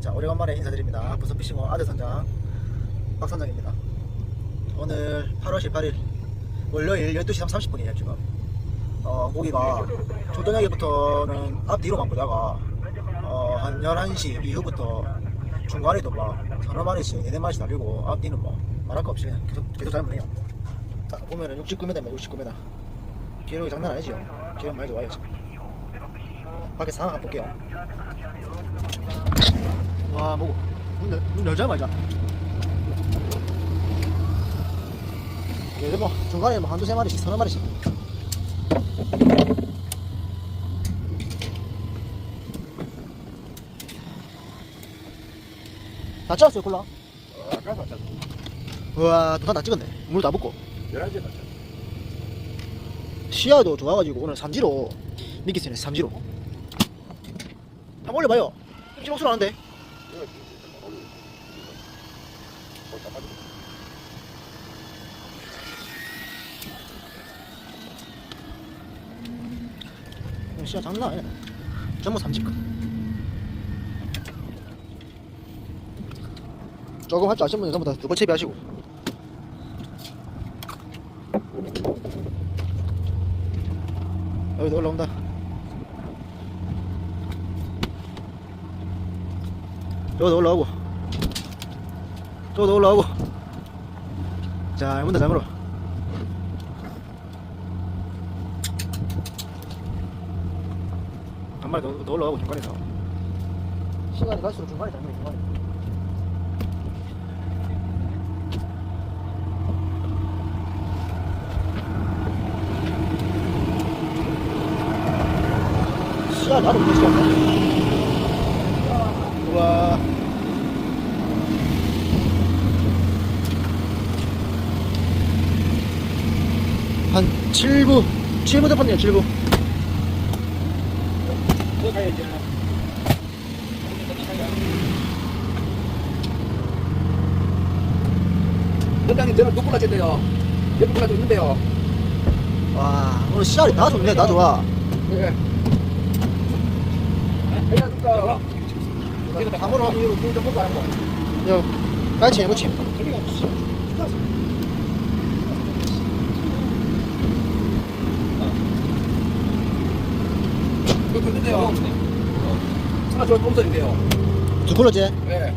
자 오래간만에 인사드립니다. 부서피싱호 아들 선장 박 선장입니다. 오늘 8월 18일 월요일 12시 30분이에요 지금. 어 고기가 초저녁에부터는 앞뒤로만 보다가 어 한 11시 이후부터 중간에도 막 서너 마리씩 네네 마리씩 달리고 앞뒤는 뭐 말할 거 없이 계속 계속 잘못해요. 딱 보면은 69m입니다 69m 기록이 장난 아니지요 기록 많이 좋아요 지금 밖에 상황 한번 볼게요. 와 뭐고 문, 열- 문 열자마자. 얘들 뭐 중간에 뭐 한두 세 마리씩 서너 마리씩. 다 찍었어요 콜라? 아까 봤잖아. 우와 두산다 찍었네. 물 다 붓고. 11시에 봤잖아. 시야도 좋아가지고 오늘 삼지로 미끼 쓰네 삼지로 한번 올려봐요. 찌먹 소리 나는데. 어, 시야 장난 아니네. 전부 삼지급 조금 할 줄 아시는 분은 전부 다 두번 채비하시고. 여기도 올라온다 저기도 올라오고. 저기도 올라오고. 자 문다 잘 물어 한 마리 더, 더 올라오고 중간에서 시간이 갈수록 중간에 잘 물어 중간에. 시야 나도 못 시간 우와 한 7부 7부 대판이에요 7부 또 가야지. 원장님 저는 두 골라 쳤대요. 몇 골라 줬는데요. 와 오늘 시야이 다 좋네 다 좋아 예. 해야 줄까? 감으로 이거 물좀 먹고 거. 여 깔치 해무침 그거 줬는데요. 하나 저 꼼선인데요. 두 콜로지 예.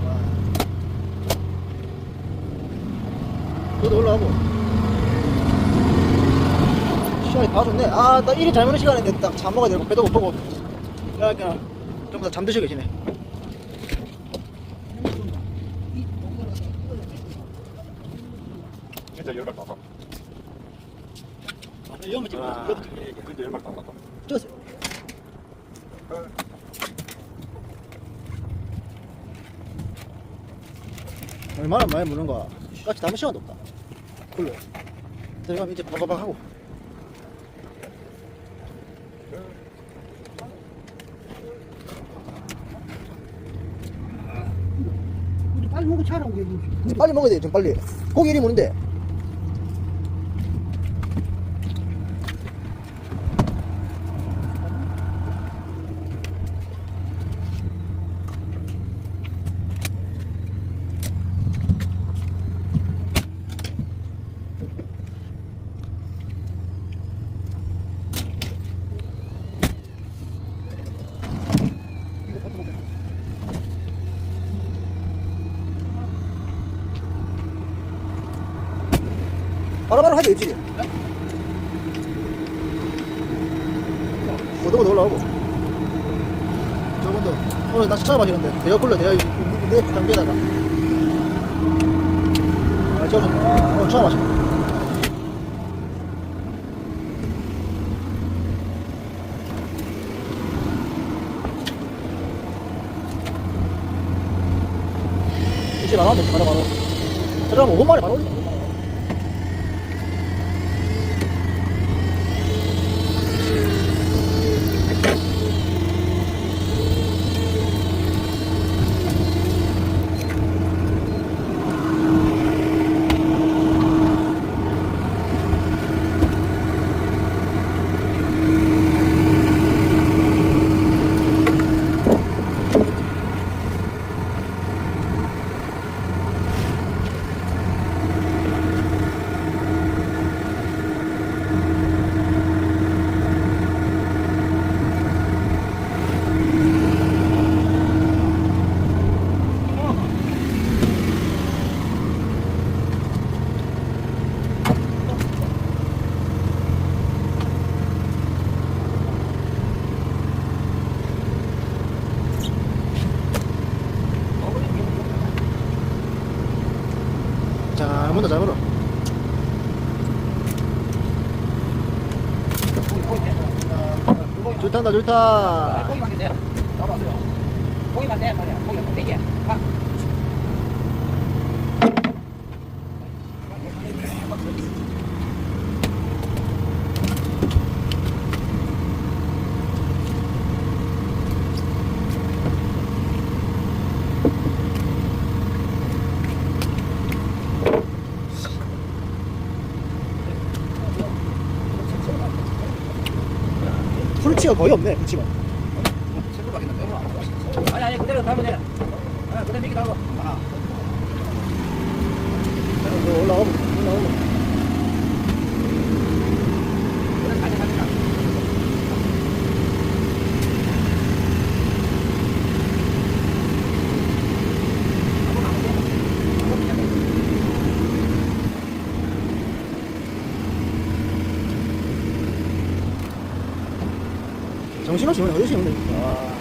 너도 올라오고 시간이 다 좋네 아 나 일이 잘 먹는 시간인데 딱잠 먹어야 되고 배도 못 보고 그러니까 전부 다 잠드시고 계시네 진짜 열발 다 이런 거 아, 찍어 근데 열발 다 땄다. 찍었어요 얼마나 많이 무는 거야. 까치 담을 시간도 없다. 굴러 들어가면 이제 바바박 하고. 빨리 먹고 차라고 빨리 먹어야 돼 지금 빨리. 고기 이리 무는데 바로바로 하지 입질이 오도고 올라오고 저분도 오늘 낚시 처음 하시는데 내가 굴러 내가 내 장비에다가. 아 저분 오늘 처음 하시네 이제 바로 하면 바로 바로. 들어가면 5분 만에 바로 올린 다 5분 만에. 잘 먹는다 잘 먹어 고기 고기 돼. 좋단다 좋다 고기만 돼요. 잡았어요. 고기만 돼 말이야. 고기만 되게. 아. 풀치가 거의 없네 넣어. 아니 아니 그대로 담으면 돼. 아, 그대로 미끼 담아. 아. 올라오고 올라오고 그래 가지 가지 가. 정신없이 오늘 어디서 오늘 아.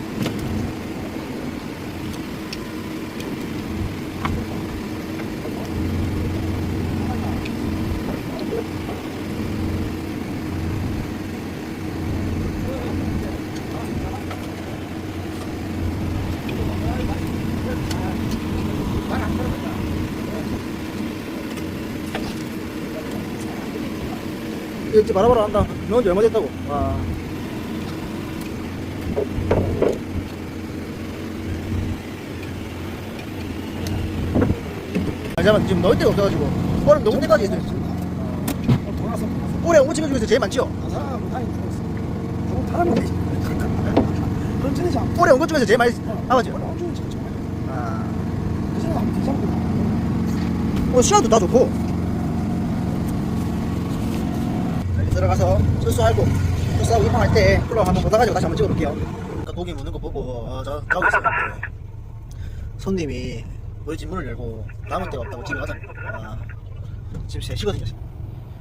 이거 바라바라 한다. 지 얼마 됐다고. 와. 알자만 지금 넣을 데가 없어가지고 얼음 녹을 때까지 있어요. 돌아서 올해 옹치면 중에서 제일 많죠? 아 사람 다행히 죽었어. 저거 사람이 되지. 그런 전에 장 올해 온것 중에서 제일 많이 아 맞죠? 엄청 진짜 아, 그 전에 하면 되잖아. 오늘 시간도 다 좋고. 여기 들어가서 수수하고 수수하고 입항할 때 쿨러 한번 걷어가지고 다시 한번 찍어볼게요. 아까 고기 무는 거 보고 아, 저 자고 있었는데 손님이 우리 집 문을 열고 남은 데가 없다고 집에 가자는 거야 지금 3시거든요 지금.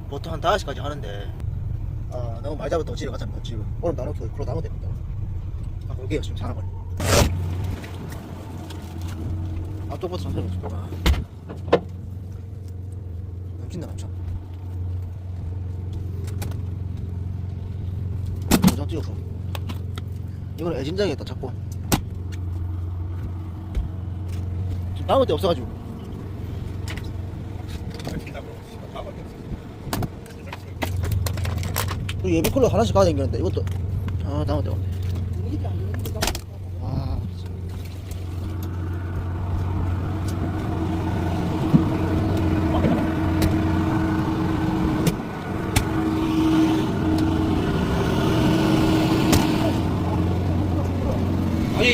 보통 한 5시까지 하는데 아, 너무 많이 잡았다고 집에 가자는 거야 지금 얼음 나눠서 쿨러 나눠야 됩니다. 아 그게요 지금 자는 거네 앞쪽부터 천천히 해줄까 넘친다 넘쳐 도장 찍어서 이거는 애짐작이겠다 자꾸. 지금 남을 데 없어가지고. 그리고 예비콜로 하나씩 가야 되는데 이것도. 아 남을 데 없네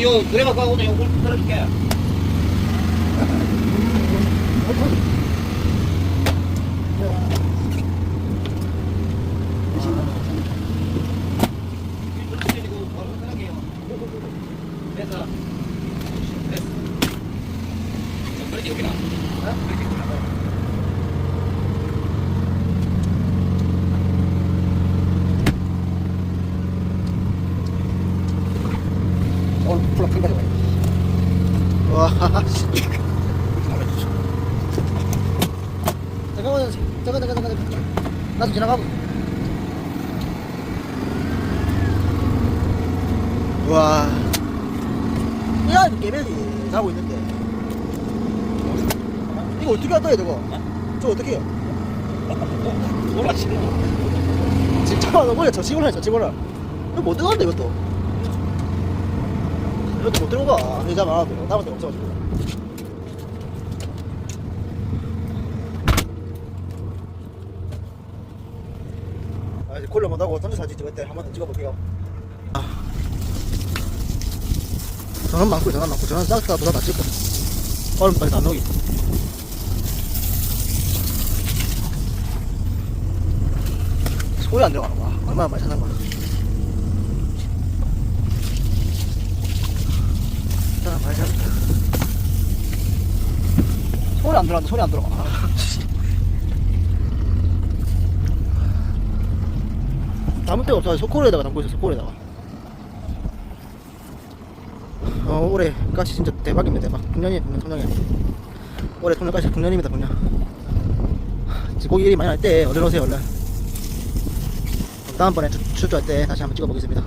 요 그래가 가고 요물 들어줄게. 됐어. 됐어. 그렇지 여기나. 오늘 풀어 큰 거죠 와, 씨. 잠깐만, 잠깐, 잠깐, 잠깐, 잠깐. 나도 지나가고. 와, 야, 이거 개벨이 자고 있는데. 이거 어떻게 한다, 이거? 저 어떻게 해요? 몰랐지. 진짜 너 뭐야, 저 친구라, 저 친구라. 이거 못 들어간다, 이것도. 이것도 못 들어가. 여자 많아도. 남은 데 없어가지고. 아, 이제 콜라 못하고 던져 사진 찍을 때 한 번 더 찍어볼게요. 아. 전원 많고, 전원 많고, 전원 싹다 도다 다 찍고. 얼음까지 다 녹이. 소리 안 들어가는 거야. 얼마나 많이 사는 거야. 일단 많이 샀다. 소리 안 들어간다, 소리 안 들어가. 아, 담을 데가 없어. 소코에다가 담고 있어, 소코에다가. 어, 올해 가시 진짜 대박입니다, 대박. 금년이, 금년, 성년이. 올해 통년가시 금년입니다, 금년. 고기 일이 많이 날 때 얼른 오세요 얼른 다음번에 출- 출조할 때 다시 한번 찍어보겠습니다